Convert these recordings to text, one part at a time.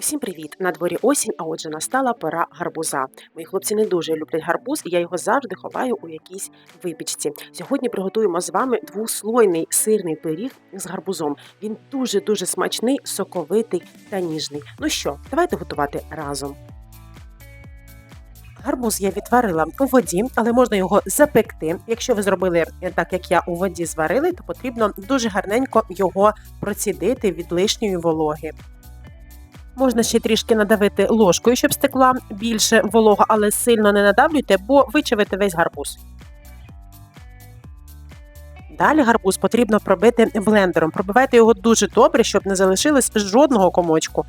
Усім привіт! На дворі осінь, а отже, настала пора гарбуза. Мої хлопці не дуже люблять гарбуз, і я його завжди ховаю у якійсь випічці. Сьогодні приготуємо з вами двослойний сирний пиріг з гарбузом. Він дуже дуже смачний, соковитий та ніжний. Ну що, давайте готувати разом. Гарбуз я відварила у воді, але можна його запекти. Якщо ви зробили е, так, як я у воді зварили, то потрібно дуже гарненько його процідити від лишньої вологи. Можна ще трішки надавити ложкою, щоб стекла більше волога, але сильно не надавлюйте, бо вичавите весь гарбуз. Далі гарбуз потрібно пробити блендером. Пробивайте його дуже добре, щоб не залишилось жодного комочку.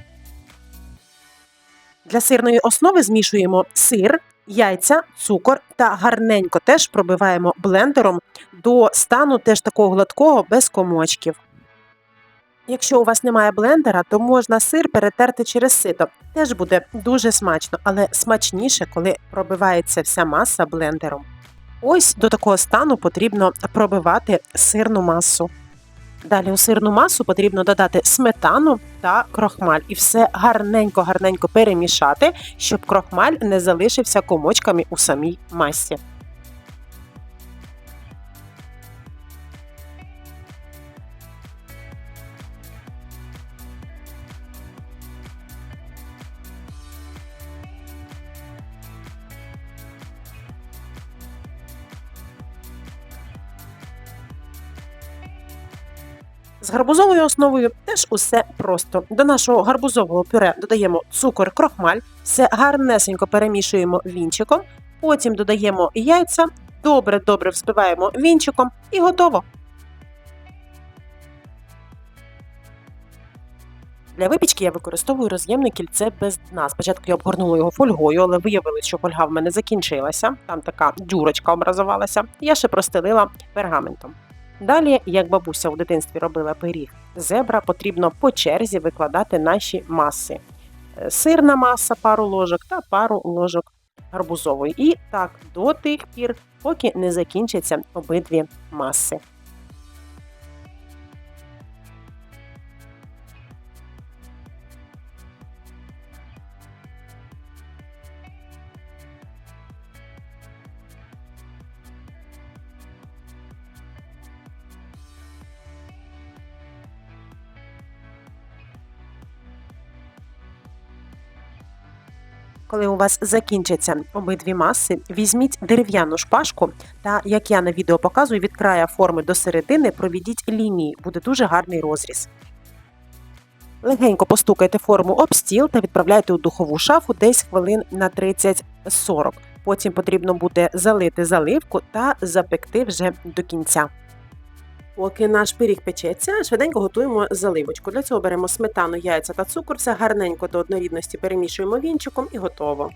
Для сирної основи змішуємо сир, яйця, цукор та гарненько теж пробиваємо блендером до стану теж такого гладкого без комочків. Якщо у вас немає блендера, то можна сир перетерти через сито. Теж буде дуже смачно, але смачніше, коли пробивається вся маса блендером. Ось до такого стану потрібно пробивати сирну масу. Далі у сирну масу потрібно додати сметану та крохмаль і все гарненько-гарненько перемішати, щоб крохмаль не залишився комочками у самій масі. З гарбузовою основою теж усе просто. До нашого гарбузового пюре додаємо цукор, крохмаль, все гарнесенько перемішуємо вінчиком, потім додаємо яйця, добре-добре взбиваємо вінчиком і готово. Для випічки я використовую роз'ємне кільце без дна. Спочатку я обгорнула його фольгою, але виявилось, що фольга в мене закінчилася. Там така дюрочка образувалася. Я ще простелила пергаментом. Далі, як бабуся у дитинстві робила пиріг, зебра потрібно по черзі викладати наші маси. Е, Сирна маса, пару ложок та пару ложок гарбузової. І так до тих пір, поки не закінчаться обидві маси. Коли у вас закінчаться обидві маси, візьміть дерев'яну шпажку та, як я на відео показую, від края форми до середини проведіть лінії, буде дуже гарний розріз. Легенько постукайте форму об стіл та відправляйте у духову шафу десь хвилин на 30-40. Потім потрібно буде залити заливку та запекти вже до кінця. Поки наш пиріг печеться, швиденько готуємо заливочку. Для цього беремо сметану, яйця та цукор, все гарненько до однорідності перемішуємо вінчиком і готово.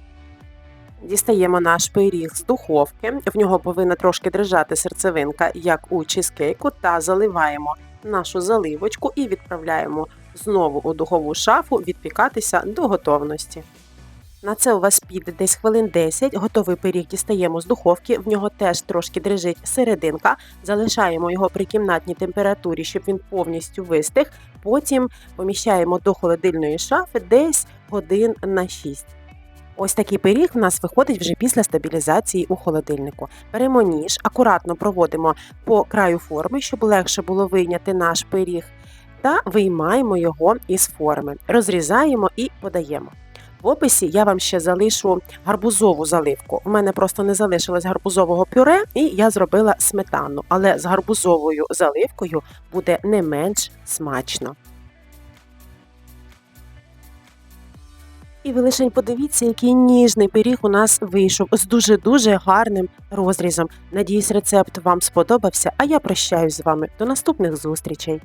Дістаємо наш пиріг з духовки, в нього повинна трошки дрижати серцевинка, як у чизкейку, та заливаємо нашу заливочку і відправляємо знову у духову шафу відпікатися до готовності. На це у вас піде десь хвилин 10. Готовий пиріг дістаємо з духовки, в нього теж трошки дрижить серединка. Залишаємо його при кімнатній температурі, щоб він повністю вистиг. Потім поміщаємо до холодильної шафи десь годин на 6. Ось такий пиріг в нас виходить вже після стабілізації у холодильнику. Беремо ніж, акуратно проводимо по краю форми, щоб легше було вийняти наш пиріг, та виймаємо його із форми, розрізаємо і подаємо. В описі я вам ще залишу гарбузову заливку. У мене просто не залишилось гарбузового пюре, і я зробила сметану, але з гарбузовою заливкою буде не менш смачно. І ви лишень подивіться, який ніжний пиріг у нас вийшов з дуже-дуже гарним розрізом. Надіюсь, рецепт вам сподобався, а я прощаюсь з вами. До наступних зустрічей!